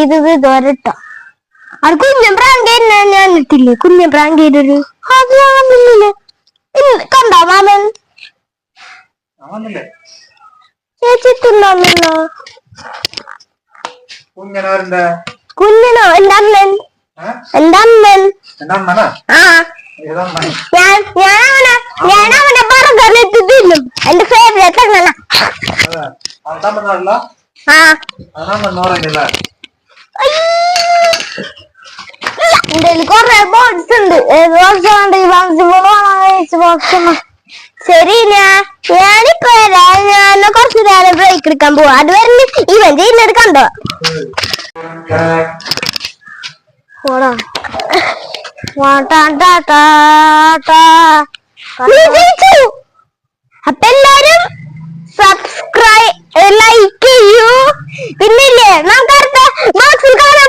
ഇത് ഇതുവരെ ഇട്ടോ അത് കുഞ്ഞൻ പ്രാങ്ക് ഞാൻ ഇട്ടില്ലേ? കുഞ്ഞൻ പ്രാങ്ക് അത് ഞാൻ കണ്ടില്ലേ ഇല്ല, കണ്ടോ മാമൻ? ചേച്ചി തിന്നോ കുഞ്ഞനാരുടെ കുഞ്ഞിനോ? എന്റെ അമ്മൻ. എന്റെ അമ്മൻ. എന്റെ അമ്മനാ? ആ. ഏതമ്മ ഞാൻ ഞാൻ അവനെ ഞാൻ അവനെ ബർഗറിലിട്ട് തിന്നും. എന്റെ ഫേവറേറ്റ് അങ്ങനെ ആ. എന്റെ കൊറേ ബോക്സ് ഉണ്ട്. ഏത് ബോക്സ് വേണ്ട? ഈ ബോക്സ് ബോക്സ് ബോക്സ് ശരി ഞാനിപ്പോ വരാം ഞാൻ കുറച്ച് നേരം ബ്രേക്ക് എടുക്കാൻ പോവാ. അത് വരെ ഇവൻ ചെയ്യുന്നത് കണ്ടോ? പോടാ. വാട്ടാ ടാ ടാ ടാ. നീ ജയിച്ചു. അപ്പൊ എല്ലാരും സബ്സ്ക്രൈബ് ലൈക്ക് ചെയ്യൂ. പിന്നില്ലേ നമുക്ക് അടുത്ത ബോക്സിൽ കാണാൻ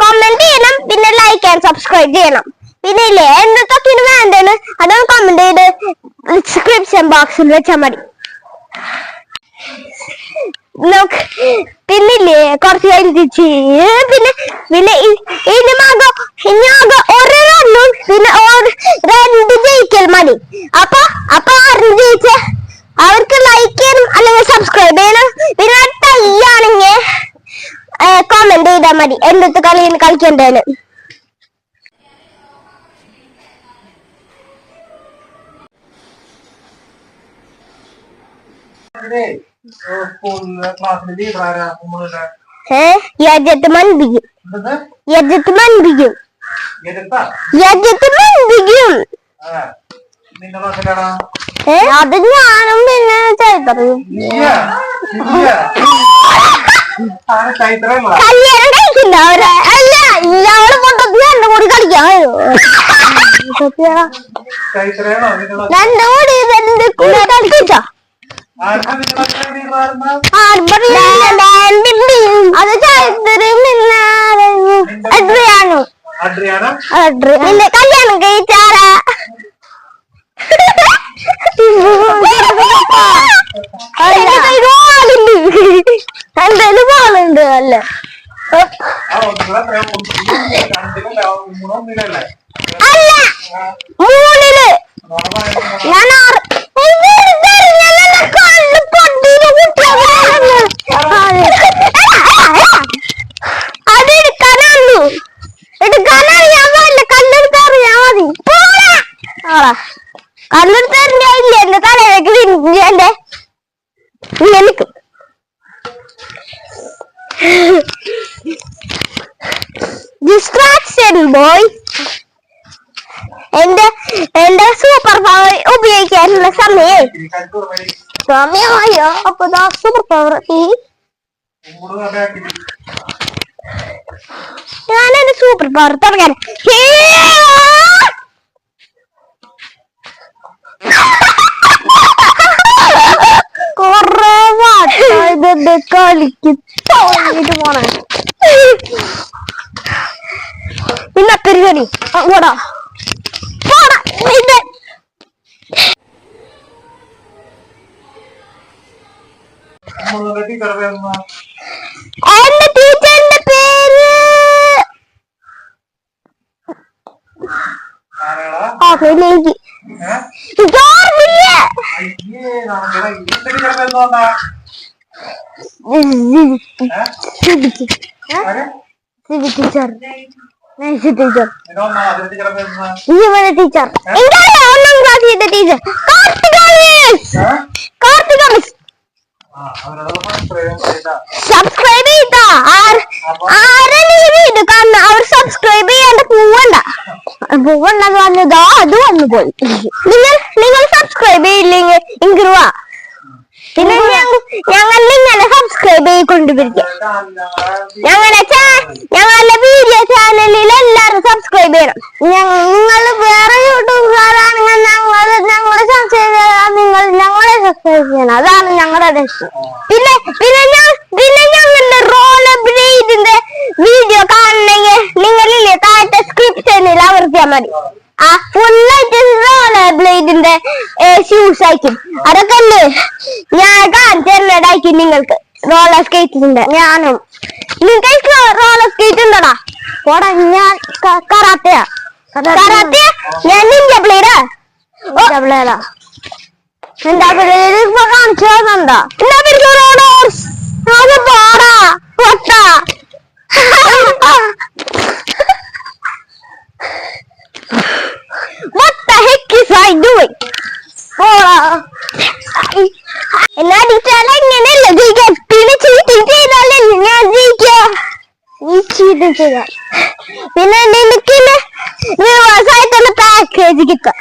കമന്റ് ചെയ്യണം പിന്നെ ലൈക്ക് ആൻഡ് സബ്സ്ക്രൈബ് ചെയ്യണം. പിന്നെ ഇല്ലേ എന്തൊക്കെ വേണ്ടത് അതൊന്ന് കമന്റ് ചെയ്ത് ഡിസ്ക്രിപ്ഷൻ ബോക്സിൽ വെച്ചാൽ മതി. പിന്നില്ലേ? കുറച്ച് കഴിഞ്ഞിട്ട് പിന്നെ പിന്നെ ഇ- ഇനി മാഗോ ഇനി ആകെ ഒരു റണ്ണും പിന്നെ രണ്ട് ജയിക്കൽ മതി. അപ്പൊ അപ്പൊ ആരും ജയിച്ച? അവർക്ക് ലൈക്ക് ചെയ്യണം അല്ലെങ്കിൽ സബ്സ്ക്രൈബ് ചെയ്യണം. പിന്നെ ടൈ ആണെങ്കിൽ കോമെന്റ് ചെയ്താൽ മതി. എന്തൊക്കെ കളിയിൽ കളിക്കണ്ടേന്ന്. എന്തത് യജത്ത്? മൻപിക്കും എടുത്താ യജത്ത് മൻപിക്കും അതെ ഞാനും പിന്നെ ചൈത്രല്ല കല്യാണം കഴിച്ചില്ല അവരെ. അല്ല ഇയാൾ പൊട്ടത്തി എന്റെ കൂടി ചൈത്രയാണോ? രണ്ടു കൂടി എന്റെ കൂടെ അത് അഡ്രിയാന അഡ്രി കല്യാണം എന്തായാലും പാലുണ്ട് അല്ല അല്ല മൂന്നിൽ. ഞാൻ ഉപയോഗിക്കാനുള്ള സമയം സമയമായോ? അപ്പൊ ദാ സൂപ്പർ പവർ ഞാൻ എന്റെ സൂപ്പർ പവർ തുടങ്ങാൻ. കൊറേ വാട്ടായതെന്റെ കളിക്ക്. തോന്നിട്ട് പോണേ ഇന്നത്തെ ഒരു കളി. അങ്ങോടാ പോടാ. ഇത് എന്റെ ടീച്ചറിന്റെ പേര്? Teacher. Teacher. Teacher. Teacher? Subscribe ചെയ്താ? ആരെങ്കിലും കാരണം അവർ സബ്സ്ക്രൈബ് ചെയ്യാണ്ട് പോവണ്ട. പോവണ്ടെന്ന് പറഞ്ഞതാ അത് വന്നു പോയി. നിങ്ങൾ നിങ്ങൾ സബ്സ്ക്രൈബ് ചെയ്യില്ലെങ്കിൽ ഇങ്ങ് വാ പിന്നെ ഞങ്ങ- ഞങ്ങൾ ഇങ്ങനെ സബ്സ്ക്രൈബ് ചെയ്തുകൊണ്ടിരിക്കും. ഞങ്ങളുടെ ചാ- ഞങ്ങളുടെ വീഡിയോ ചാനലിൽ എല്ലാവരും സബ്സ്ക്രൈബ് ചെയ്യണം. നിങ്ങൾ വേറെ യൂട്യൂബുകാരാണെങ്കിൽ ഞങ്ങൾ ഞങ്ങളെ സബ്സ്ക്രൈബ് ചെയ്താൽ നിങ്ങൾ ഞങ്ങളെ സബ്സ്ക്രൈബ് ചെയ്യണം. അതാണ് ഞങ്ങളുടെ ലക്ഷ്യം പിന്നെ പിന്നെ ഞാൻ പിന്നെ ഞങ്ങളുടെ റോൾ ബ്രീഡിന്റെ വീഡിയോ കാണണമെങ്കിൽ നിങ്ങളില്ലേ താഴത്തെ സ്ക്രിപ്ഷനിൽ അമർത്തിയാൽ മതി ആ ഫുള്ളായിട്ട് റോളർ ബ്ലേഡിന്റെ ഷൂസ് ആയിരിക്കും. അതൊക്കെ അല്ലേ? ഞാൻ കാണിച്ചു തരുന്നതായിരിക്കും നിങ്ങൾക്ക് റോളർ സ്കേറ്റിന്റെ ഞാനും. നിങ്ങൾക്ക് റോളർ സ്കേറ്റ് ഉണ്ടോടാ? പോടാ ഞാൻ കറാത്തയാ. കറാത്തയ? ഞാൻ നിഞ്ച പ്ലേഡാ എന്താ കാണിച്ചു തന്നെന്താ എന്താ പേര് റോഡോർസ് അത് പോടാ പൊട്ട What the heck is I doing? പോടാ എന്നാ അടിച്ചാൽ എങ്ങനെയല്ല ജയിക്കുക പിന്നെ ചീറ്റിംഗ് ചെയ്താലല്ലേ ഞാൻ ജയിക്കുക നീ ചീറ്റിംഗ് ചെയ്താൽ. പിന്നെ നിനക്ക് റിവേഴ്സായിട്ടുള്ള പാക്കേജ് കിട്ടും.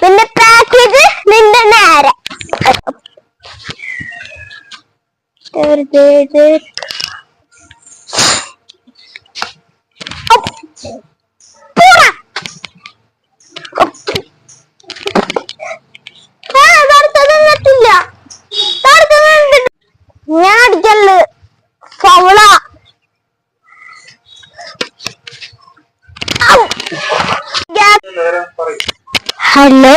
പിന്നെ പാക്കേജ് നിന്റെ നേരെ. പോടാ ആ, അടുത്തതൊന്നും എത്തില്ല. അടുത്തതൊന്നും ഉണ്ട്. ഞാൻ അടിക്കൽ ഫൗള നേരം പറയും ഹലോ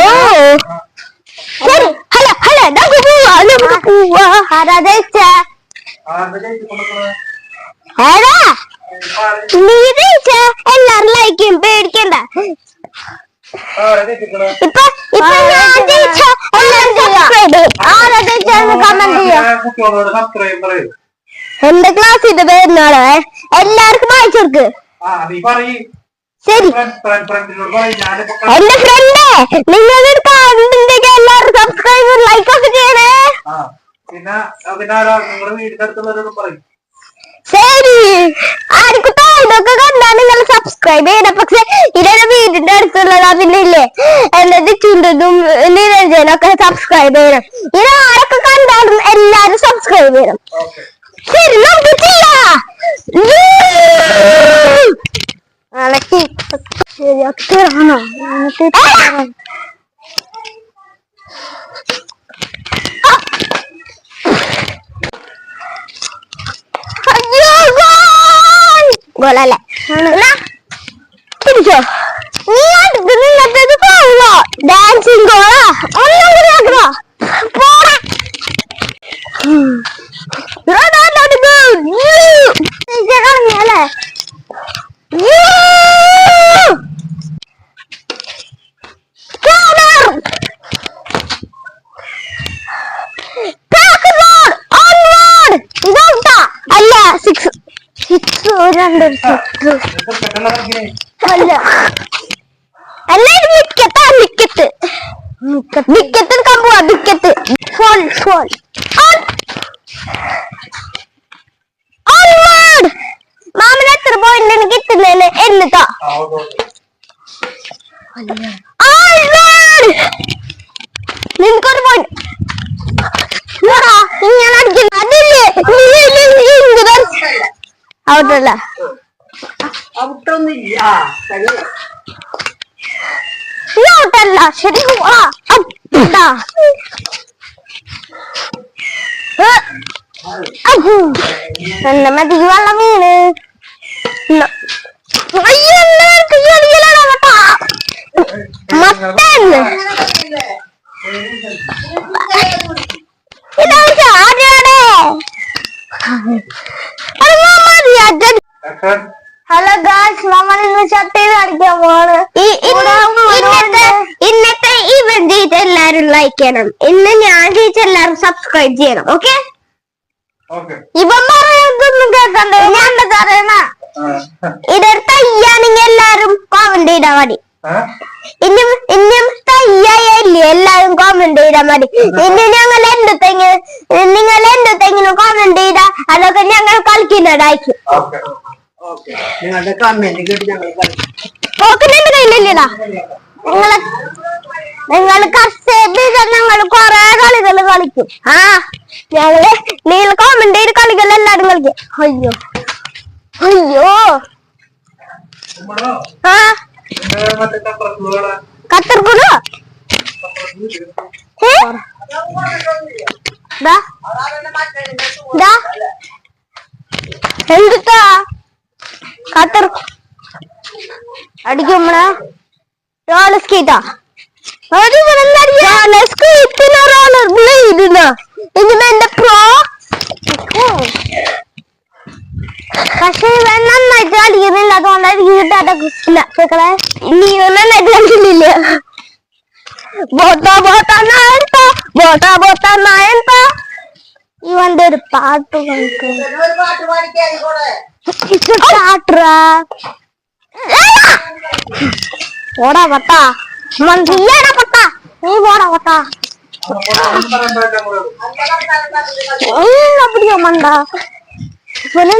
ഹലോ ഹലോ നമുക്ക് പോവാ നമുക്ക് പോവാ ആരാ ജയിച്ച ആരുടെ കയ്യിൽ കൊടുക്കണേ ഏതാ നീ ജയിച്ച എല്ലാരും ലൈക്കും പേടിക്കണ്ട ഇപ്പൊ ഇപ്പൊ ഞാൻ ജയിച്ച എല്ലാരും സബ്സ്ക്രൈബ് ആരാ ജയിച്ചെന്ന് കമന്റ് ചെയ്യാ എന്റെ ക്ലാസ്സിന്റെ പേരിനോട് എല്ലാവർക്കും വായിച്ചു ശരി. എന്റെ ഫ്രണ്ട് നിങ്ങളുടെ കാണുന്നുണ്ടെങ്കിൽ എല്ലാവരും സബ്സ്ക്രൈബ് ലൈക്ക് ഒക്കെ ചെയ്യണേ. ആ പിന്നെ പിന്നെ ആരാ നിങ്ങളുടെ വീടിന്റെ അടുത്തുള്ളവരോടും പറയും. ശരി. ആർക്കും ഇതൊക്കെ കണ്ടാ നിങ്ങൾ സബ്സ്ക്രൈബ് ചെയ്യണം. പക്ഷെ ഇവരുടെ വീടിന്റെ അടുത്തുള്ളതാ പിന്നെ ഇല്ലേ? എന്റെ ചുണ്ടതും നിരഞ്ജനൊക്കെ സബ്സ്ക്രൈബ് ചെയ്യണം. ഇത് ആരൊക്കെ കണ്ടാലും എല്ലാരും സബ്സ്ക്രൈബ് ചെയ്യണം. ശരി 过来了好了 അല്ല അല്ല ഇത് വിക്കറ്റാ വിക്കറ്റ് വിക്കറ്റ് എടുക്കാൻ പോവാ വിക്കറ്റ് ഫോൾ ഫോൾ മാമന് എത്ര പോയിന്റ് എനിക്ക് എന്നിട്ടാ എന്നിട്ടോ നിനക്കൊരു പോയിന്റ് ഞാൻ അടിക്കുന്നു അതില്ലേ ഔട്ടല്ല ഔട്ടൊന്നുമില്ല ഈ ഔട്ടല്ല ശരി എന്നെ മതി വെള്ളം വീണ്. അയ്യോ എന്നെ എനിക്ക് ചെറിയലാണ് കേട്ടാ മത്തൻ ഇതാണ് ചാടിയാടേ ആക്ഷൻ ഹലോ ഗായ്സ് നമ്മൾ ഇന്ന് ചട്ടയിൽ കളിക്കാൻ പോവാണ് ഈ- ഇന്ന് ഇന്നത്തെ ഇന്നത്തെ ഇവന്റ് ചെയ്ത് ചെയ്യണം. ഇന്ന് ഞാൻ ടീച്ചർ എല്ലാരും സബ്സ്ക്രൈബ് ചെയ്യണം. ഓക്കെ ഓക്കെ ഇവൻ പറയുന്നതൊന്നും കേൾക്കണ്ട? ഞാൻ എന്താ പറയണ ഇതൊരു തയ്യാണെങ്കിൽ എല്ലാരും കോമന്റ് ചെയ്താൽ മതി. ഇനിയും ഇനിയും തയ്യായില്ലേ എല്ലാരും കോമന്റ് ചെയ്താൽ മതി. ഇനി ഞങ്ങൾ എന്ത് തെങ്ങ് നിങ്ങൾ എന്ത് തെങ്ങിനും കോമന്റ് ചെയ്താ അതൊക്കെ ഞങ്ങൾ കളിക്കുന്നതായിരിക്കും. ഓക്കെ ഓക്കെ നിങ്ങളുടെ കമന്റ് കേട്ട് ഞങ്ങൾ കളിക്കും. പോക്കുന്നുണ്ട് കയ്യിലില്ലടാ നിങ്ങൾ നിങ്ങൾ കഷ്ടപ്പെട്ട് ഞങ്ങൾ കൊറേ കളികൾ കളിക്കും. ആ ഞങ്ങൾ നിങ്ങൾ കോമന്റ് ചെയ്ത് കളികൾ എല്ലാരും കളിക്കും. അയ്യോ അയ്യോ. ആ. കത്തർക്കുടോ ഏ? ദാ. ദാ. roller skate ആ അത് roller skate roller blade ഇങ്ങനെ എന്റെ പ്രോ പക്ഷെ ഇവൻ നന്നായിട്ട് കളിക്കുന്നില്ല. അതുകൊണ്ടായിരിക്കും കിട്ടാത്ത കുസില്ല മക്കളെ നീ നന്നായിട്ട് കളിക്കുന്നില്ല. ബോട്ട ബോട്ട നായൻപ. ബോട്ട ബോട്ട നായൻപ. ഇവന്റെ ഒരു പാട്ട് പാട്ട് പാട്ടറാ ఓడా పట్ట మన తీయడా పట్ట నీ ఓడా పట్ట అప్పుడు మండ. మనం